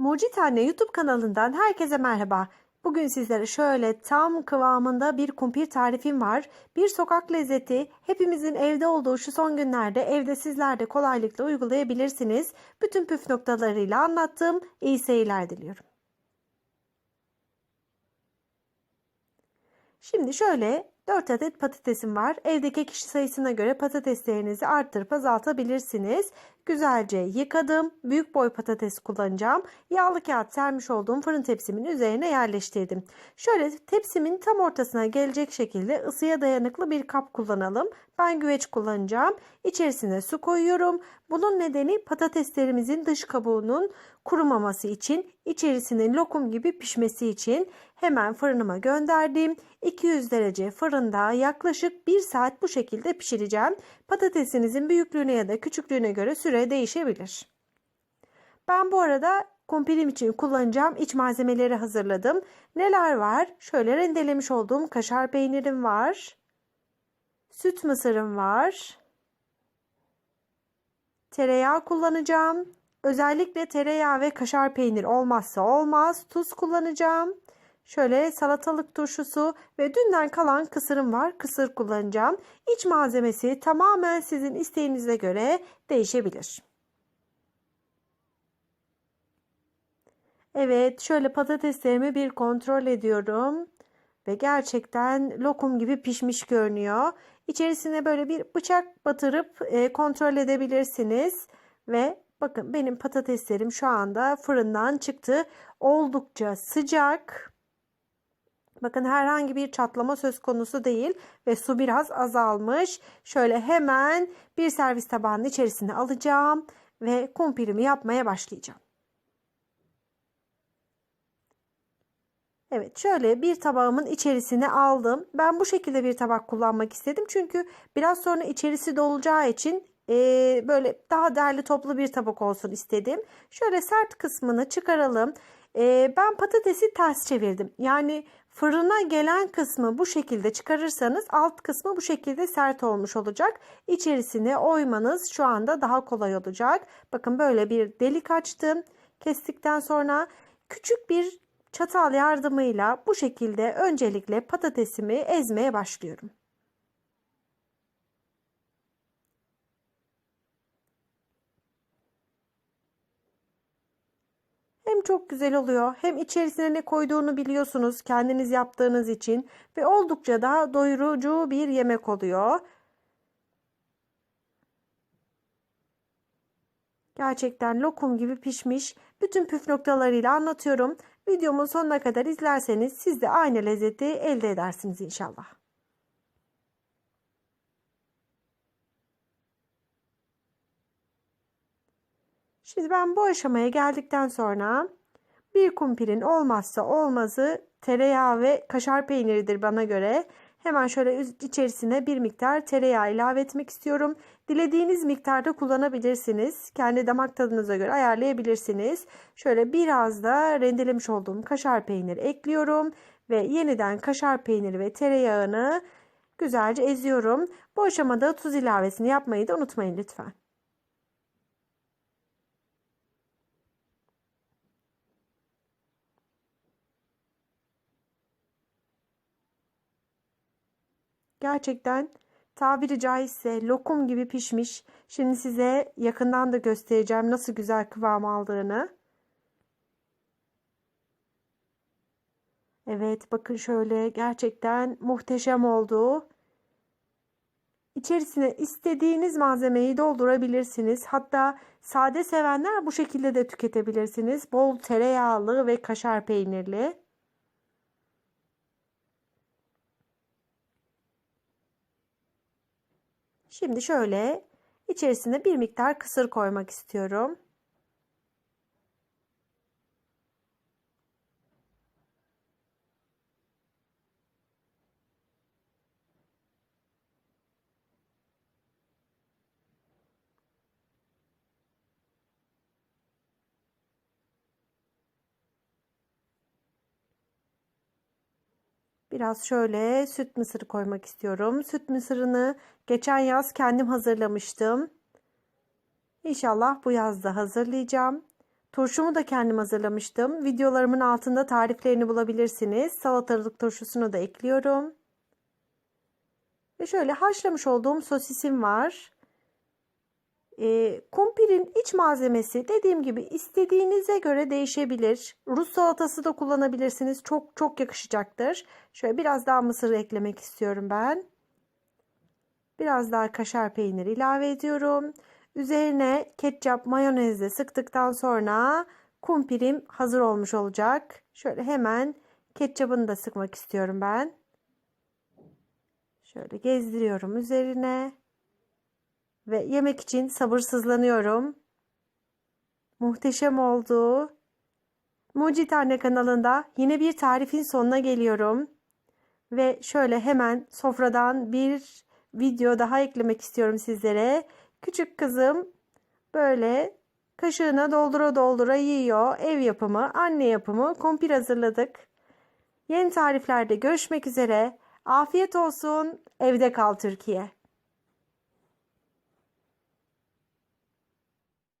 Mucit Anne YouTube kanalından herkese merhaba. Bugün sizlere şöyle tam kıvamında bir kumpir tarifim var. Bir sokak lezzeti hepimizin evde olduğu şu son günlerde evde sizler de kolaylıkla uygulayabilirsiniz. Bütün püf noktalarıyla anlattım. İyi seyirler diliyorum. Şimdi şöyle 4 adet patatesim var. Evdeki kişi sayısına göre patateslerinizi arttırıp azaltabilirsiniz. Güzelce yıkadım. Büyük boy patates kullanacağım. Yağlı kağıt sermiş olduğum fırın tepsimin üzerine yerleştirdim. Şöyle tepsimin tam ortasına gelecek şekilde ısıya dayanıklı bir kap kullanalım. Ben güveç kullanacağım. İçerisine su koyuyorum. Bunun nedeni patateslerimizin dış kabuğunun kurumaması için, içerisinin lokum gibi pişmesi için hemen fırınıma gönderdim. 200 derece fırında yaklaşık 1 saat bu şekilde pişireceğim. Patatesinizin büyüklüğüne ya da küçüklüğüne göre süre değişebilir. Ben bu arada kumpirim için kullanacağım iç malzemeleri hazırladım. Neler var? Şöyle rendelemiş olduğum kaşar peynirim var. Süt mısırım var. Tereyağı kullanacağım. Özellikle tereyağı ve kaşar peynir olmazsa olmaz. Tuz kullanacağım. Şöyle salatalık turşusu ve dünden kalan kısırım var. Kısır kullanacağım. İç malzemesi tamamen sizin isteğinize göre değişebilir. Evet, şöyle patateslerimi bir kontrol ediyorum. Ve gerçekten lokum gibi pişmiş görünüyor. İçerisine böyle bir bıçak batırıp e, kontrol edebilirsiniz. Ve bakın benim patateslerim şu anda fırından çıktı. Oldukça sıcak. Bakın herhangi bir çatlama söz konusu değil ve su biraz azalmış. Şöyle hemen bir servis tabağının içerisine alacağım ve kumpirimi yapmaya başlayacağım. Evet şöyle bir tabağımın içerisine aldım. Ben bu şekilde bir tabak kullanmak istedim. Çünkü biraz sonra içerisi dolacağı için e, böyle daha değerli toplu bir tabak olsun istedim. Şöyle sert kısmını çıkaralım. E, ben patatesi ters çevirdim. Yani fırına gelen kısmı bu şekilde çıkarırsanız alt kısmı bu şekilde sert olmuş olacak. İçerisine oymanız şu anda daha kolay olacak. Bakın böyle bir delik açtım. Kestikten sonra küçük bir çatal yardımıyla bu şekilde öncelikle patatesimi ezmeye başlıyorum. Çok güzel oluyor hem içerisine ne koyduğunu biliyorsunuz kendiniz yaptığınız için ve oldukça da doyurucu bir yemek oluyor. Gerçekten lokum gibi pişmiş. Bütün püf noktalarıyla anlatıyorum. Videomun sonuna kadar izlerseniz siz de aynı lezzeti elde edersiniz inşallah. Şimdi ben bu aşamaya geldikten sonra bir kumpirin olmazsa olmazı tereyağı ve kaşar peyniridir bana göre. Hemen şöyle içerisine bir miktar tereyağı ilave etmek istiyorum. Dilediğiniz miktarda kullanabilirsiniz. Kendi damak tadınıza göre ayarlayabilirsiniz. Şöyle biraz da rendelemiş olduğum kaşar peyniri ekliyorum. Ve yeniden kaşar peyniri ve tereyağını güzelce eziyorum. Bu aşamada tuz ilavesini yapmayı da unutmayın lütfen. Gerçekten tabiri caizse lokum gibi pişmiş. Şimdi size yakından da göstereceğim nasıl güzel kıvam aldığını. Evet bakın şöyle gerçekten muhteşem oldu. İçerisine istediğiniz malzemeyi doldurabilirsiniz. Hatta sade sevenler bu şekilde de tüketebilirsiniz. Bol tereyağlı ve kaşar peynirli. Şimdi şöyle içerisine bir miktar kısır koymak istiyorum. Biraz şöyle süt mısırı koymak istiyorum. Süt mısırını geçen yaz kendim hazırlamıştım. İnşallah bu yaz da hazırlayacağım. Turşumu da kendim hazırlamıştım. Videolarımın altında tariflerini bulabilirsiniz. Salatalık turşusunu da ekliyorum. Ve şöyle haşlamış olduğum sosisim var. E, kumpirin iç malzemesi dediğim gibi istediğinize göre değişebilir. Rus salatası da kullanabilirsiniz. Çok çok yakışacaktır. Şöyle biraz daha mısır eklemek istiyorum ben. Biraz daha kaşar peynir ilave ediyorum. Üzerine ketçap mayonezle sıktıktan sonra kumpirim hazır olmuş olacak. Şöyle hemen ketçapını da sıkmak istiyorum ben. Şöyle gezdiriyorum üzerine. Ve yemek için sabırsızlanıyorum. Muhteşem oldu. Mucit Anne kanalında yine bir tarifin sonuna geliyorum. Ve şöyle hemen sofradan bir video daha eklemek istiyorum sizlere. Küçük kızım böyle kaşığına doldura doldura yiyor. Ev yapımı, anne yapımı kumpir hazırladık. Yeni tariflerde görüşmek üzere. Afiyet olsun. Evde kal Türkiye.